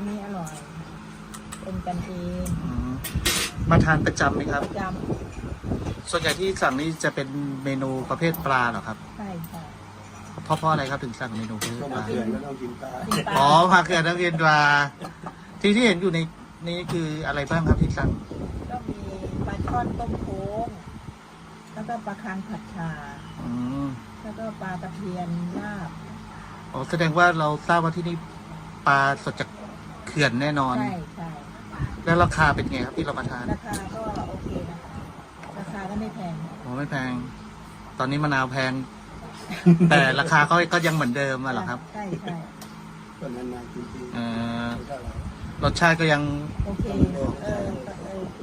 านนี้อร่อย เป็นกันเองอืมมาทานประจำไหมครับ ประจส่วนใหญ่ที่สั่งนี่จะเป็นเมนูประเภทปลาเหรอครับำใช่ใช่เพราะเพราะอะไรครับถึงสั่งเมนูประเภทต้องปมาลาเขื่อนก็ต้องกินปลากินปลาอ๋อผักเขือนนักเรียนปลาที่ที่เห็นอยู่ในนี้คืออะไรบ้างครับที่สั่งก็มีปลาช่อนต้มโค้ง แล้วก็ปลาคังผัดชา อืมแล้วก็ปลาตะเพียนลาบอ๋อแสดงว่าเราทราบว่าที่นี่ปลาสดจาก เขื่อนแน่นอน ใช่ใช่แล้วราคาเป็นไงครับที่เรามาทานราคาก็โอเคนะคะราคาก็ไม่แพงโอ้ไม่แพง ตอนนี้มะนาวแพง แต่ราคาก็ก็ยังเหมือนเดิมอะเหรอครับใช่ใช่ก็นานๆกินทีเอ่อไม่เท่าไหร่รสชาติก็ยัง โอเคเออก็โอเค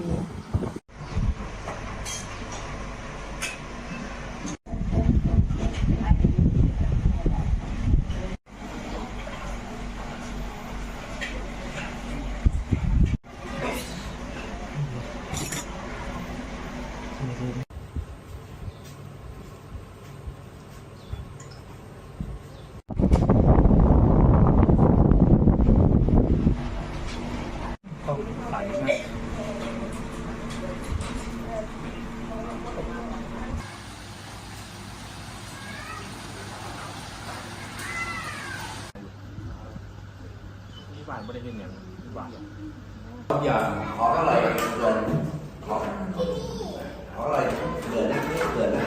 อย่างขอเท่าไหร่เกินขอขอเท่าไหร่เกินนะเกินนะ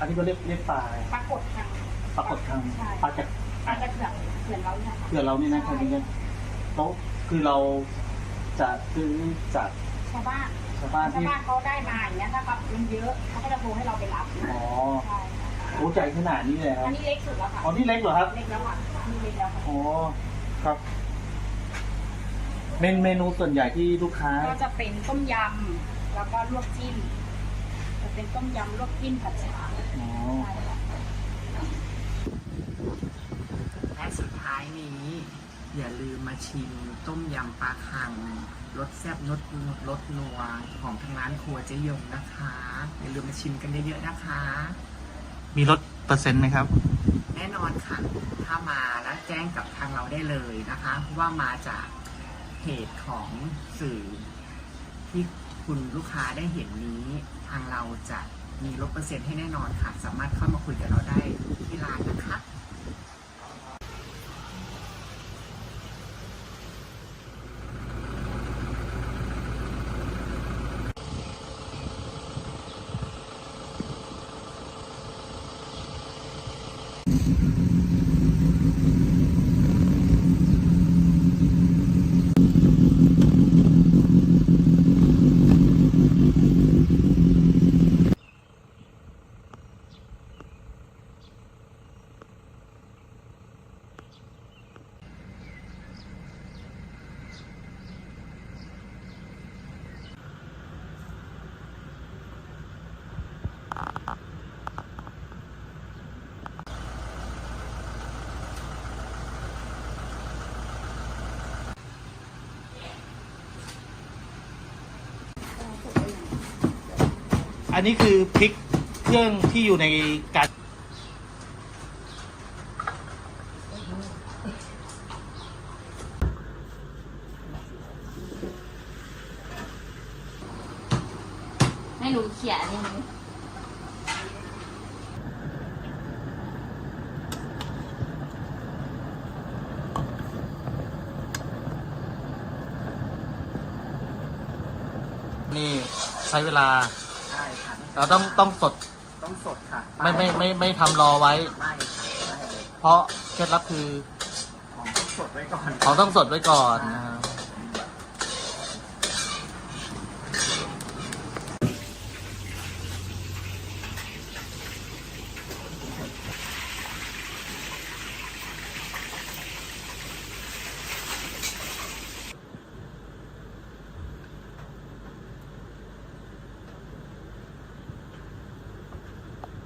อันนี้ก็เรียกเรียกปลาอะไรปรากฏทางปลากดทางใช่ ปลาจากอาจจะเขื่อนเขื่อนเราเนี่ยค่ะเขื่อนเรานี่นะครันี้โต๊ะคือเราจะซื้อจาก ชาวบ้านชาวบ้านชาวที่บ้านเขาได้มาอย่างเงี้ยถ้าแบบมันเยอะเขาก็จะโทรให้เราไปรับอ๋อใช่ค่ะโอ้ใจขนาดนี้เลยครัอับนนี้เล็กสุดแล้วค่ะอ๋อนี่เล็กเหรอครับเล็กแล้วค่ะอันนี่เล็กแล้วค่ะอ๋อครับ เมนเมนูส่วนใหญ่ที่ลูกค้าก็จะเป็นต้มยำแล้วก็ลวกจิ้มจะเป็นต้มยำลวกจิ้มผัดฉาอ๋อใช่ค่ะ และสุดท้ายนี้ อย่าลืมมาชิมต้มยำปลาคัง รสแซ่บรสรสนัวของทางร้านครัวเจ๊ยงนะคะอย่าลืมมาชิมกันเยอะๆนะคะ มีลดเปอร์เซ็นต์ไหมครับ แน่นอนค่ะ ถ้ามาแล้วแจ้งกับทางเราได้เลยนะคะว่ามาจากเพจของสื่อที่คุณลูกค้าได้เห็นนี้ ทางเราจะมีลดเปอร์เซ็นต์ให้แน่นอนค่ะ สามารถเข้ามาคุยกับเราได้ที่ร้านนะคะ อันนี้คือพริกเครื่องที่อยู่ในการให้หนูเขียนนี่นี่ใช้เวลาใช่ค่ะ เราต้องต้องสดต้องสดค่ะไม่ไม่ไม่ไม่ทำรอไว้ ไม่ค่ะไม่เลยเพราะเคล็ดลับคือของต้องสดไว้ก่อน ของต้องสดไว้ก่อนนะครับ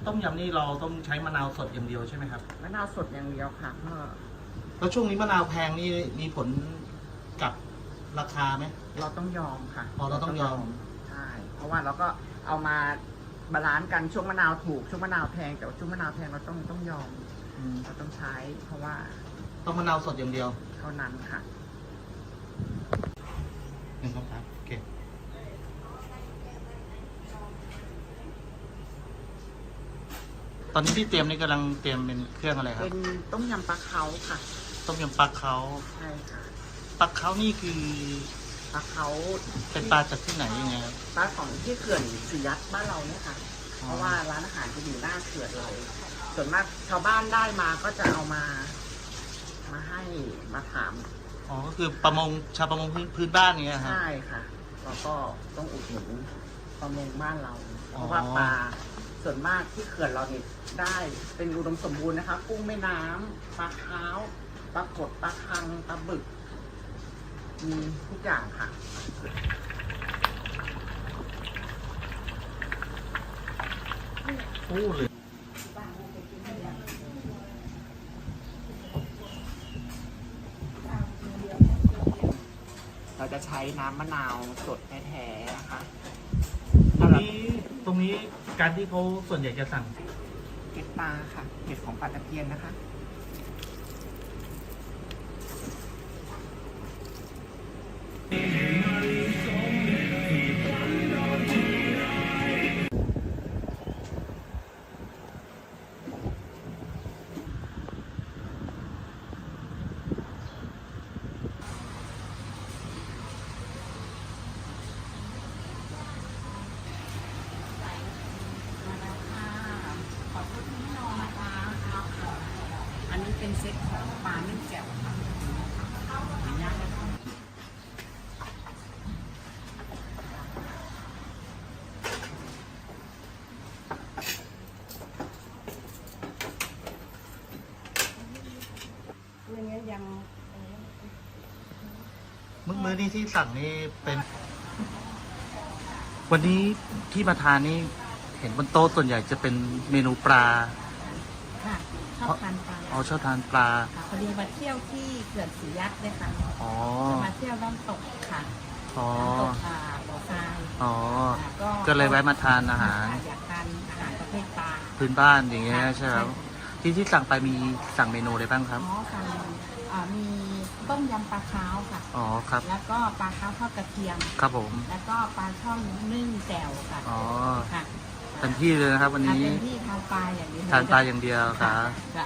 ต้มยำนี่เราต้องใช้มะนาวสดอย่างเดียวใช่ไหมครับ มะนาวสดอย่างเดียวค่ะก็แล้วช่วงนี้มะนาวแพงนี่มีผลกับราคาไหม เราต้องยอมค่ะอ๋อเราต้องยอมคราะว่าเราก็เอามาบาลานซ์กันช่วงมะนาวถูกช่วงมะนาวแพงแต่ว่าช่วงมะนาวแพงเราต้องต้องยอมอืม เราต้องใช้ เพราะว่าต้องมะนาวสดอย่างเดียวเท่านั้นค่ะ หนึ่งสองสามโอเค ตอนนี้ที่เตรียมนี่กำลังเตรียมเป็นเครื่องอะไรครัเป็บนต้มยำปลาเขาค่ะ ต้มยำปลาเขาใช่ค่ะ ปลาเขานี่คือปลาเขาเป็นปลาจากที่ไหนยังไงครับปลาของที่เขื่อนสุยัดบ้านเราเนี่ยค่ะอ๋อเพราะว่าร้านอาหารจะอยู่หน้าเขื่อนเรา ส่วนมากชาวบ้านได้มาก็จะเอามา มาให้มาถาม อ๋อ ก็คือประมงชาวประมงพื้นพื้นบ้านเนี้ยครับ ใช่ค่ะ แล้วก็ต้องอุดหนุนประมงบ้านเราอ๋อเพราะว่าปลา ส่วนมากที่เขื่อนเราเนี่ยได้เป็นอุดมสมบูรณ์นะคะกุ้งแม่น้ำปลาขาวปลากดปลาคังปลาบึกมีทุกอย่างค่ะโอ้เลยเราจะใช้น้ำมะนาวสดแท้ๆนะคะ ตรงนี้ตรงนี้ การที่เขาส่วนใหญ่จะสั่งเห็ดปลาค่ะเห็ดของปลาตะเพียนนะคะ ซ็ตของปลานึ่งแจ่วค่ะขออนุญาตนะคะเรื่องนี้ยังมื้อมื้อนี้ที่สั่งนี่เป็น วันนี้ที่มาทานนี่เห็นบนโต๊ะส่วนใหญ่จะเป็นเมนูปลาค่ะช อบทานปลาอ๋อชอบทานปลา ค่ะพอดีมาเที่ยวที่เขื่อนศรียัดเลยค่ะอ๋อ จะมาเที่ยวน้ำตกค่ะอ๋อ น้ำตกอ่าบ่อทรายอ๋อ ค่ะก็เลยแวะมาทานอาหาร ค่ะอยากทานอาหารประเภทปลา พื้นบ้านอย่างเงี้ยค่ะใช่ไหมครับใช่ที่ที่สั่งไปมีสั่งเมนูอะไรบ้างครับ อ๋อค่ะอ่ามีต้มยำปลาคาวค่ะ อ๋อครับ แล้วก็ปลาคาวทอดกระเทียม ครับผม แล้วก็ปลาช่อนนึ่งแจ่วค่ะอ๋อ ค่ะ เต็มที่เลยนะครับ วันทานนี้เต็มที่ทานปลาอย่างเดียวทานปลาอย่างเดียวครับค่ะ